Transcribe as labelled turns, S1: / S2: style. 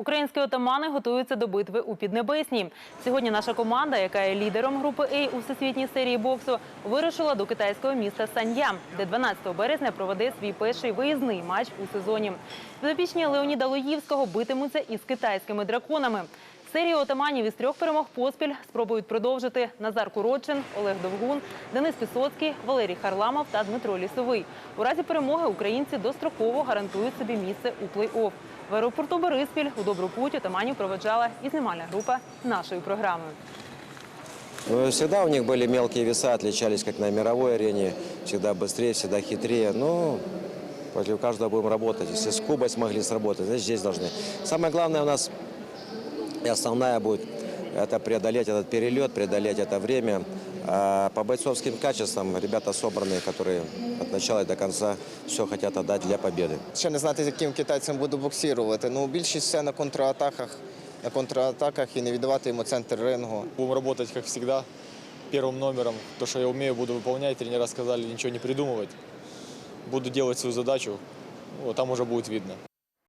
S1: Українські отамани готуються до битви у Піднебесній. Сьогодні наша команда, яка є лідером групи «Ей» у всесвітній серії боксу, вирушила до китайського міста Сан'я, де 12 березня проведе свій перший виїзний матч у сезоні. Підопічні Леоніда Лоївського битимуться із китайськими драконами. Серію отаманів із трьох перемог поспіль спробують продовжити Назар Курочин, Олег Довгун, Денис Пісоцький, Валерій Харламов та Дмитро Лісовий. У разі перемоги українці достроково гарантують собі місце у плей-офф. В аеропорту Бориспіль у добру путь отаманів проведжала і знімальна група нашої програми.
S2: Ну, Всегда у них были мелкие веса, отличались как на мировой арене, всегда быстрее, всегда хитрее. Ну, против каждого будем работать. Если с Кубой смогли сработать, значит здесь должны. Самое главное у нас и основная будет это преодолеть этот перелет, преодолеть это время. А по бойцовским качествам ребята собранные, которые от начала и до конца все хотят отдать для победы.
S3: Ще не знати, з яким китайцем буду боксувати. Ну, більшість все на контратаках, на контратаках і не віддавати йому центр рингу.
S4: Будем работать, как всегда, первым номером. То, что я умею, буду выполнять. Тренера сказали ничего не придумывать. Буду делать свою задачу. Вот, там уже будет видно.